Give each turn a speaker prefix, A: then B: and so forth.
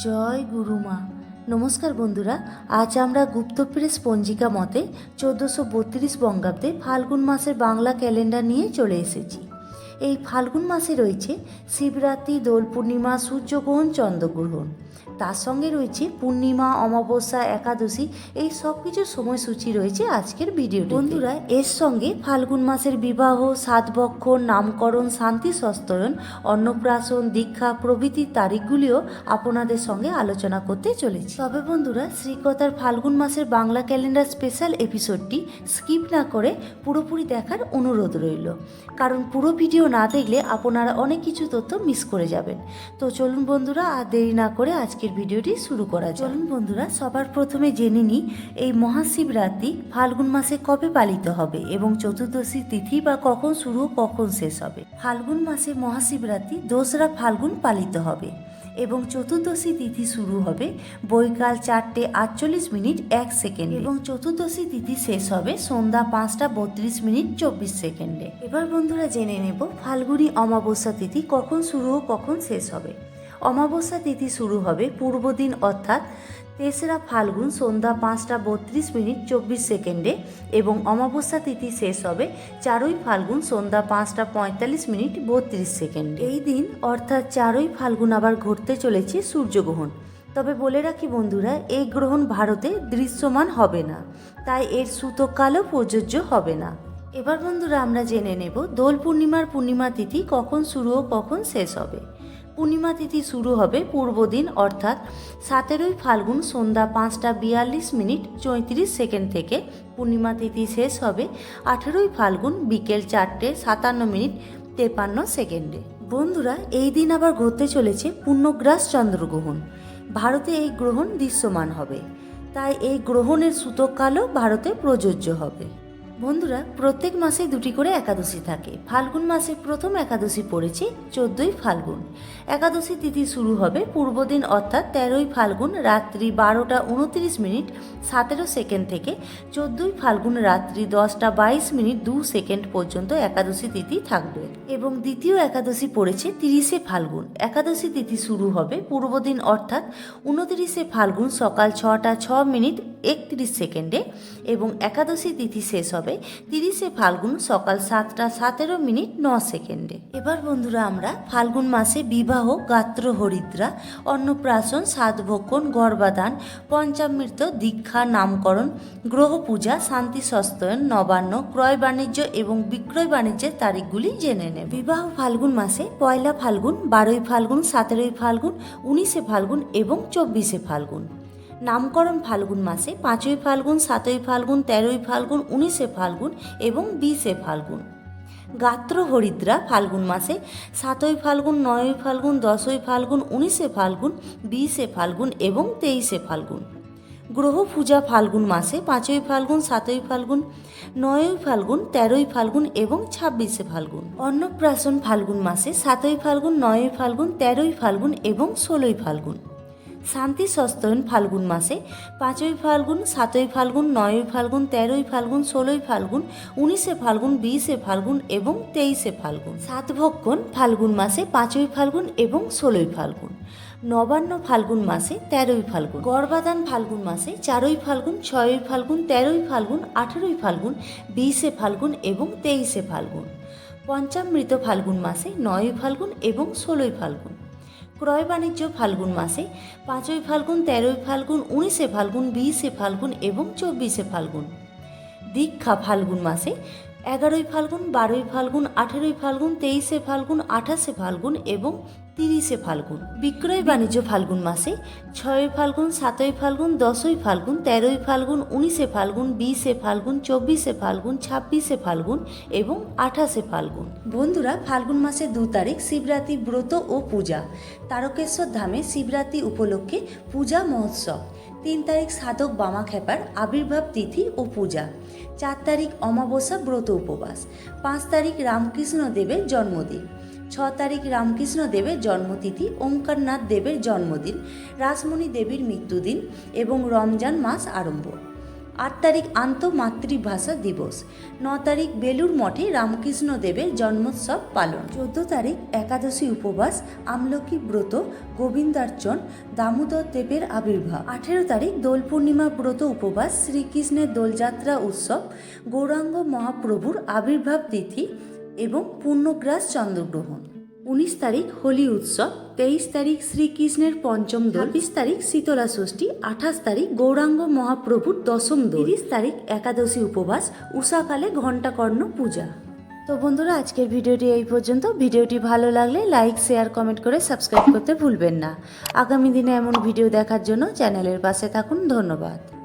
A: জয় গুরুমা নমস্কার বন্ধুরা, আজ আমরা গুপ্তপ্রেস পঞ্জিকা মতে চোদ্দোশো বত্রিশ বঙ্গাব্দে ফাল্গুন মাসের বাংলা ক্যালেন্ডার নিয়ে চলে এসেছি। এই ফাল্গুন মাসে রয়েছে শিবরাত্রি, দোল পূর্ণিমা, সূর্যগ্রহণ, চন্দ্রগ্রহণ। তার সঙ্গে রয়েছে পূর্ণিমা, অমাবস্যা, একাদশী, এই সব কিছু সময়সূচি রয়েছে আজকের ভিডিও বন্ধুরা, এর সঙ্গে ফাল্গুন মাসের বিবাহ সাতবক্ষর নামকরণ, শান্তি সস্তরণ অন্নপ্রাশন, দীক্ষা প্রভৃতির তারিখগুলিও আপনাদের সঙ্গে আলোচনা করতে চলেছি। তবে বন্ধুরা শ্রীকতার ফাল্গুন মাসের বাংলা ক্যালেন্ডার স্পেশাল এপিসোডটি স্কিপ না করে পুরোপুরি দেখার অনুরোধ রইল। কারণ পুরো ভিডিও না দেখলে আপনারা অনেক কিছু তথ্য মিস করে যাবেন। তো চলুন বন্ধুরা, আর দেরি না করে আজকের ভিডিওটি শুরু করা চলুন বন্ধুরা, সবার প্রথমে জেনে নিই, এই মহাশিবরাত্রি ফাল্গুন মাসে কবে পালিত হবে এবং চতুর্দশী তিথি বা কখন শুরু কখন শেষ হবে? ফাল্গুন মাসে মহাশিবরাত্রি দোসরা ফাল্গুন পালিত হবে। এবং চতুর্দশী তিথি শুরু হবে বৈকাল চারটে আটচল্লিশ মিনিট এক সেকেন্ডে। এবং চতুর্দশী তিথি শেষ হবে সন্ধ্যা পাঁচটা বত্রিশ মিনিট চব্বিশ সেকেন্ডে। এবার বন্ধুরা জেনে নেব ফাল্গুনি অমাবস্যা তিথি কখন শুরু ও কখন শেষ হবে। অমাবস্যা তিথি শুরু হবে পূর্ব দিন অর্থাৎ তেসরা ফাল্গুন সন্ধ্যা পাঁচটা বত্রিশ মিনিট চব্বিশ সেকেন্ডে এবং অমাবস্যা তিথি শেষ হবে চারই ফাল্গুন সন্ধ্যা পাঁচটা পঁয়তাল্লিশ মিনিট বত্রিশ সেকেন্ড। এই দিন, অর্থাৎ চারই ফাল্গুন আবার ঘটতে চলেছে সূর্যগ্রহণ। তবে বলে রাখি বন্ধুরা এই গ্রহণ ভারতে দৃশ্যমান হবে না, তাই এর সূতককালও প্রযোজ্য হবে না। এবার বন্ধুরা, আমরা জেনে নেব দোল পূর্ণিমার পূর্ণিমা তিথি কখন শুরু ও কখন শেষ হবে। পূর্ণিমা তিথি শুরু হবে পূর্ব দিন, অর্থাৎ সতেরোই ফাল্গুন সন্ধ্যা পাঁচটা বিয়াল্লিশ মিনিট চৌত্রিশ সেকেন্ড থেকে। পূর্ণিমা তিথি শেষ হবে আঠেরোই ফাল্গুন বিকেল চারটে সাতান্ন মিনিট তেপান্ন সেকেন্ডে। বন্ধুরা, এই দিন আবার ঘটতে চলেছে পূর্ণগ্রাস চন্দ্রগ্রহণ। ভারতে এই গ্রহণ দৃশ্যমান হবে। তাই এই গ্রহণের সূতককালও ভারতে প্রযোজ্য হবে। বন্ধুরা, প্রত্যেক মাসে দুটি করে একাদশী থাকে। ফাল্গুন মাসে প্রথম একাদশী পড়েছে চোদ্দই ফাল্গুন। একাদশী তিথি শুরু হবে পূর্বদিন, অর্থাৎ তেরোই ফাল্গুন রাত্রি বারোটা উনত্রিশ মিনিট সতেরো সেকেন্ড থেকে চোদ্দই ফাল্গুন রাত্রি দশটা বাইশ মিনিট দু সেকেন্ড পর্যন্ত একাদশী তিথি থাকবে। এবং দ্বিতীয় একাদশী পড়েছে তিরিশে ফাল্গুন। একাদশী তিথি শুরু হবে পূর্বদিন, অর্থাৎ উনত্রিশে ফাল্গুন সকাল ছটা ছ মিনিট একত্রিশ সেকেন্ডে। এবং একাদশী তিথি শেষ হবে তিরিশে ফাল্গুন সকাল সাতটা সতেরো মিনিট ন সেকেন্ডে। এবার বন্ধুরা আমরা ফাল্গুন মাসে বিবাহ, গাত্র, হরিদ্রা, অন্নপ্রাশন সাতভক্ষণ গর্ভাদান পঞ্চামৃত, দীক্ষা, নামকরণ গ্রহ পূজা শান্তি সস্তয়ন নবান্ন, ক্রয় বাণিজ্য এবং বিক্রয় বাণিজ্যের তারিখগুলি জেনে নেব। বিবাহ ফাল্গুন মাসে পয়লা ফাল্গুন, বারোই ফাল্গুন, সতেরোই ফাল্গুন, উনিশে ফাল্গুন এবং চব্বিশে ফাল্গুন। নামকরণ ফাল্গুন মাসে পাঁচই ফাল্গুন, সাতই ফাল্গুন, তেরোই ফাল্গুন, উনিশে ফাল্গুন এবং বিশে ফাল্গুন। গাত্র হরিদ্রা ফাল্গুন মাসে সাতই ফাল্গুন, নয়ই ফাল্গুন, দশই ফাল্গুন, উনিশে ফাল্গুন, বিশে ফাল্গুন এবং তেইশে ফাল্গুন। গ্রহ পূজা ফাল্গুন মাসে পাঁচই ফাল্গুন, সাতই ফাল্গুন, নয়ই ফাল্গুন, তেরোই ফাল্গুন এবং ছাব্বিশে ফাল্গুন। অন্নপ্রাশন ফাল্গুন মাসে সাতই ফাল্গুন, নয়ই ফাল্গুন, তেরোই ফাল্গুন এবং ষোলোই ফাল্গুন। শান্তি সস্তয়ন ফাল্গুন মাসে, পাঁচই ফাল্গুন, সাতই ফাল্গুন, নয়ই ফাল্গুন, তেরোই ফাল্গুন, ষোলোই ফাল্গুন, উনিশে ফাল্গুন, বিশে ফাল্গুন এবং তেইশে ফাল্গুন। সাত ভক্ষণ ফাল্গুন মাসে, পাঁচই ফাল্গুন এবং ষোলোই ফাল্গুন। নবান্ন ফাল্গুন মাসে, তেরোই ফাল্গুন। গর্ভাদান ফাল্গুন মাসে, চারই ফাল্গুন, ছয়ই ফাল্গুন, তেরোই ফাল্গুন, আঠেরোই ফাল্গুন, বিশে ফাল্গুন এবং তেইশে ফাল্গুন। পঞ্চামৃত ফাল্গুন মাসে, নয়ই ফাল্গুন এবং ষোলোই ফাল্গুন। ক্রয় বাণিজ্য ফাল্গুন মাসে, পাঁচই ফাল্গুন, তেরোই ফাল্গুন, উনিশে ফাল্গুন, বিশে ফাল্গুন এবং চব্বিশে ফাল্গুন। দীক্ষা ফাল্গুন মাসে এগারোই ফাল্গুন, বারোই ফাল্গুন, আঠেরোই ফাল্গুন, তেইশে ফাল্গুন, আঠাশে ফাল্গুন এবং তিরিশে ফাল্গুন। বিক্রয় বাণিজ্য ফাল্গুন মাসে ছয়ই ফাল্গুন, সাতই ফাল্গুন, দশই ফাল্গুন, তেরোই ফাল্গুন, উনিশে ফাল্গুন, বিশে ফাল্গুন, চব্বিশে ফাল্গুন, ছাব্বিশে ফাল্গুন এবং আঠাশে ফাল্গুন। বন্ধুরা, ফাল্গুন মাসে দু তারিখ শিবরাত্রি ব্রত ও পূজা। তারকেশ্বর ধামে শিবরাত্রি উপলক্ষে পূজা মহোৎসব। তিন তারিখ সাধক বামা খেপার আবির্ভাব তিথি ও পূজা। চার তারিখ অমাবস্যা ব্রত উপবাস। পাঁচ তারিখ রামকৃষ্ণ দেবের জন্মদিন। ছ তারিখ রামকৃষ্ণ দেবের জন্মতিথি ওঙ্কারনাথ দেবের জন্মদিন, রাসমণি দেবীর মৃত্যুদিন এবং রমজান মাস আরম্ভ। আট তারিখ আন্তঃমাতৃভাষা দিবস। ন তারিখ বেলুর মঠে রামকৃষ্ণ দেবের জন্মোৎসব পালন। চোদ্দ তারিখ একাদশী উপবাস, আমলকি ব্রত, গোবিন্দার্চন, দামোদর দেবের আবির্ভাব। আঠেরো তারিখ দোল পূর্ণিমা ব্রত উপবাস, শ্রীকৃষ্ণের দোলযাত্রা উৎসব, গৌরাঙ্গ মহাপ্রভুর আবির্ভাব তিথি এবং পূর্ণগ্রাস চন্দ্রগ্রহণ। উনিশ তারিখ হোলি উৎসব, তেইশ তারিখ শ্রীকৃষ্ণের পঞ্চম দোল, ছাব্বিশ তারিখ শীতলা ষষ্ঠী, আঠাশ তারিখ গৌরাঙ্গ মহাপ্রভুর দশম দোল, তিরিশ তারিখ একাদশী উপবাস উষাকালে ঘণ্টাকর্ণ পূজা। তো বন্ধুরা, আজকের ভিডিওটি এই পর্যন্ত। ভিডিওটি ভালো লাগলে লাইক, শেয়ার, কমেন্ট করে সাবস্ক্রাইব করতে ভুলবেন না। আগামী দিনে এমন ভিডিও দেখার জন্য চ্যানেলের পাশে থাকুন। ধন্যবাদ।